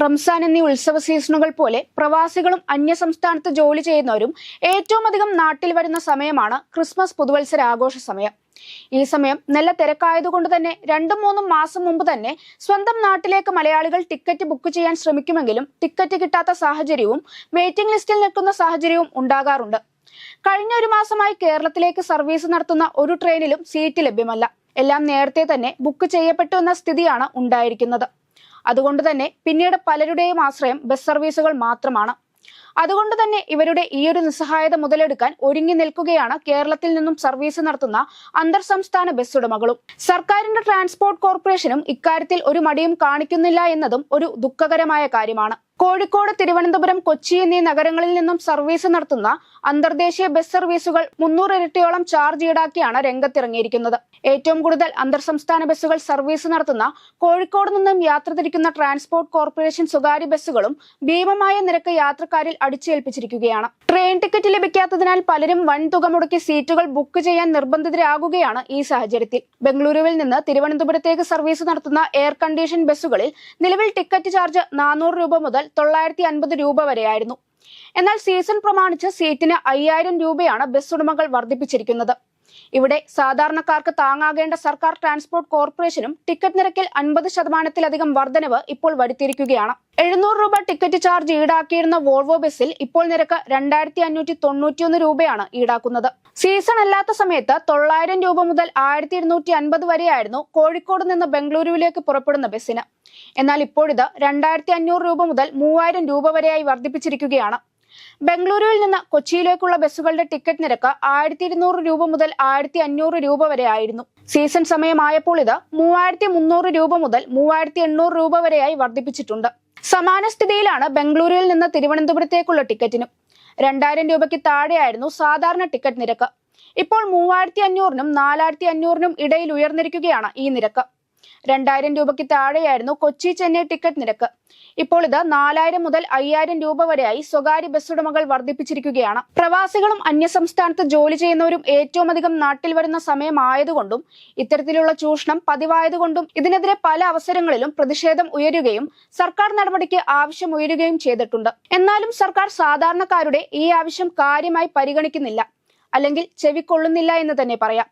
റംസാൻ എന്നീ ഉത്സവ സീസണുകൾ പോലെ പ്രവാസികളും അന്യ സംസ്ഥാനത്ത് ജോലി ചെയ്യുന്നവരും ഏറ്റവും അധികം നാട്ടിൽ വരുന്ന സമയമാണ് ക്രിസ്മസ് പുതുവത്സര ആഘോഷ സമയം. ഈ സമയം നല്ല തിരക്കായതുകൊണ്ട് തന്നെ രണ്ടും മൂന്നും മാസം മുമ്പ് തന്നെ സ്വന്തം നാട്ടിലേക്ക് മലയാളികൾ ടിക്കറ്റ് ബുക്ക് ചെയ്യാൻ ശ്രമിക്കുമെങ്കിലും ടിക്കറ്റ് കിട്ടാത്ത സാഹചര്യവും വെയിറ്റിംഗ് ലിസ്റ്റിൽ നിൽക്കുന്ന സാഹചര്യവും ഉണ്ടാകാറുണ്ട്. കഴിഞ്ഞ ഒരു മാസമായി കേരളത്തിലേക്ക് സർവീസ് നടത്തുന്ന ഒരു ട്രെയിനിലും സീറ്റ് ലഭ്യമല്ല. എല്ലാം നേരത്തെ തന്നെ ബുക്ക് ചെയ്യപ്പെട്ടു എന്ന സ്ഥിതിയാണ് ഉണ്ടായിരിക്കുന്നത്. അതുകൊണ്ട് തന്നെ പിന്നീട് പലരുടെയും ആശ്രയം ബസ് സർവീസുകൾ മാത്രമാണ്. അതുകൊണ്ട് തന്നെ ഇവരുടെ ഈ ഒരു നിസ്സഹായത മുതലെടുക്കാൻ ഒരുങ്ങി നിൽക്കുകയാണ് കേരളത്തിൽ നിന്നും സർവീസ് നടത്തുന്ന അന്തർ സംസ്ഥാന ബസ് ഉടമകളും. സർക്കാരിന്റെ ട്രാൻസ്പോർട്ട് കോർപ്പറേഷനും ഇക്കാര്യത്തിൽ ഒരു മടിയും കാണിക്കുന്നില്ല എന്നതും ഒരു ദുഃഖകരമായ കാര്യമാണ്. കോഴിക്കോട് തിരുവനന്തപുരം കൊച്ചി എന്നീ നഗരങ്ങളിൽ നിന്നും സർവീസ് നടത്തുന്ന അന്തർദേശീയ ബസ് സർവീസുകൾ മുന്നൂറ് ഇരട്ടിയോളം ചാർജ് ഈടാക്കിയാണ് രംഗത്തിറങ്ങിയിരിക്കുന്നത്. ഏറ്റവും കൂടുതൽ അന്തർ സംസ്ഥാന ബസ്സുകൾ സർവീസ് നടത്തുന്ന കോഴിക്കോട് നിന്നും യാത്ര തിരിക്കുന്ന ട്രാൻസ്പോർട്ട് കോർപ്പറേഷൻ സ്വകാര്യ ബസ്സുകളും ഭീമമായ നിരക്ക് യാത്രക്കാരിൽ അടിച്ചേൽപ്പിച്ചിരിക്കുകയാണ്. ട്രെയിൻ ടിക്കറ്റ് ലഭിക്കാത്തതിനാൽ പലരും വൻ തുക മുടക്കി സീറ്റുകൾ ബുക്ക് ചെയ്യാൻ നിർബന്ധിതരാകുകയാണ് ഈ സാഹചര്യത്തിൽ. ബംഗളൂരുവിൽ നിന്ന് തിരുവനന്തപുരത്തേക്ക് സർവീസ് നടത്തുന്ന എയർ കണ്ടീഷൻ ബസ്സുകളിൽ നിലവിൽ ടിക്കറ്റ് ചാർജ് നാനൂറ് രൂപ മുതൽ തൊള്ളായിരത്തി അൻപത് രൂപ വരെയായിരുന്നു. എന്നാൽ സീസൺ പ്രമാണിച്ച് സീറ്റിന് അയ്യായിരം രൂപയാണ് ബസ് ഉടമകൾ വർദ്ധിപ്പിച്ചിരിക്കുന്നത്. ഇവിടെ സാധാരണക്കാർക്ക് താങ്ങാകേണ്ട സർക്കാർ ട്രാൻസ്പോർട്ട് കോർപ്പറേഷനും ടിക്കറ്റ് നിരക്കിൽ അൻപത് ശതമാനത്തിലധികം വർധനവ് ഇപ്പോൾ വരുത്തിയിരിക്കുകയാണ്. എഴുന്നൂറ് രൂപ ടിക്കറ്റ് ചാർജ് ഈടാക്കിയിരുന്ന വോൾവോ ബസ്സിൽ ഇപ്പോൾ നിരക്ക് രണ്ടായിരത്തി അഞ്ഞൂറ്റി തൊണ്ണൂറ്റിയൊന്ന് രൂപയാണ് ഈടാക്കുന്നത്. സീസൺ അല്ലാത്ത സമയത്ത് തൊള്ളായിരം രൂപ മുതൽ ആയിരത്തി ഇരുന്നൂറ്റി അൻപത് വരെയായിരുന്നു കോഴിക്കോട് നിന്ന് ബംഗളൂരുവിലേക്ക് പുറപ്പെടുന്ന ബസ്സിന്. എന്നാൽ ഇപ്പോഴിത് രണ്ടായിരത്തി അഞ്ഞൂറ് രൂപ മുതൽ മൂവായിരം രൂപ വരെയായി വർദ്ധിപ്പിച്ചിരിക്കുകയാണ്. ബംഗളൂരുവിൽ നിന്ന് കൊച്ചിയിലേക്കുള്ള ബസ്സുകളുടെ ടിക്കറ്റ് നിരക്ക് ആയിരത്തി ഇരുന്നൂറ് രൂപ മുതൽ ആയിരത്തി അഞ്ഞൂറ് രൂപ വരെ ആയിരുന്നു. സീസൺ സമയമായപ്പോൾ ഇത് മൂവായിരത്തി മുന്നൂറ് രൂപ മുതൽ മൂവായിരത്തി എണ്ണൂറ് രൂപ വരെയായി വർദ്ധിപ്പിച്ചിട്ടുണ്ട്. സമാന സ്ഥിതിയിലാണ് ബംഗളൂരുവിൽ നിന്ന് തിരുവനന്തപുരത്തേക്കുള്ള ടിക്കറ്റിനും. രണ്ടായിരം രൂപയ്ക്ക് താഴെയായിരുന്നു സാധാരണ ടിക്കറ്റ് നിരക്ക്. ഇപ്പോൾ മൂവായിരത്തി അഞ്ഞൂറിനും നാലായിരത്തി അഞ്ഞൂറിനും ഇടയിൽ ഉയർന്നിരിക്കുകയാണ് ഈ നിരക്ക്. രണ്ടായിരം രൂപയ്ക്ക് താഴെയായിരുന്നു കൊച്ചി ചെന്നൈ ടിക്കറ്റ് നിരക്ക്. ഇപ്പോൾ ഇത് നാലായിരം മുതൽ അയ്യായിരം രൂപ വരെയായി സ്വകാര്യ ബസ് ഉടമകൾ വർദ്ധിപ്പിച്ചിരിക്കുകയാണ്. പ്രവാസികളും അന്യസംസ്ഥാനത്ത് ജോലി ചെയ്യുന്നവരും ഏറ്റവും അധികം നാട്ടിൽ വരുന്ന സമയമായതുകൊണ്ടും ഇത്തരത്തിലുള്ള ചൂഷണം പതിവായതുകൊണ്ടും ഇതിനെതിരെ പല അവസരങ്ങളിലും പ്രതിഷേധം ഉയരുകയും സർക്കാർ നടപടിക്ക് ആവശ്യം ഉയരുകയും ചെയ്തിട്ടുണ്ട്. എന്നാലും സർക്കാർ സാധാരണക്കാരുടെ ഈ ആവശ്യം കാര്യമായി പരിഗണിക്കുന്നില്ല. അല്ലെങ്കിൽ ചെവിക്കൊള്ളുന്നില്ല എന്ന് തന്നെ പറയാം.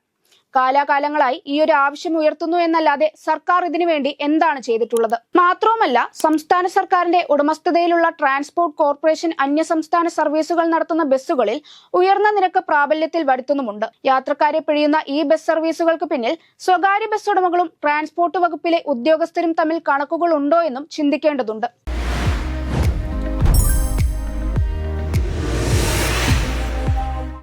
കാലാകാലങ്ങളായി ഈ ഒരു ആവശ്യം ഉയർത്തുന്നു എന്നല്ലാതെ സർക്കാർ ഇതിനു വേണ്ടി എന്താണ് ചെയ്തിട്ടുള്ളത്? മാത്രവുമല്ല സംസ്ഥാന സർക്കാരിന്റെ ഉടമസ്ഥതയിലുള്ള ട്രാൻസ്പോർട്ട് കോർപ്പറേഷൻ അന്യ സംസ്ഥാന സർവീസുകൾ നടത്തുന്ന ബസ്സുകളിൽ ഉയർന്ന നിരക്ക് പ്രാബല്യത്തിൽ വരുത്തുന്നുമുണ്ട്. യാത്രക്കാരെ പിഴിയുന്ന ഈ ബസ് സർവീസുകൾക്ക് പിന്നിൽ സ്വകാര്യ ബസ് ഉടമകളും ട്രാൻസ്പോർട്ട് വകുപ്പിലെ ഉദ്യോഗസ്ഥരും തമ്മിൽ കണക്കുകൾ ഉണ്ടോ എന്നും ചിന്തിക്കേണ്ടതുണ്ട്.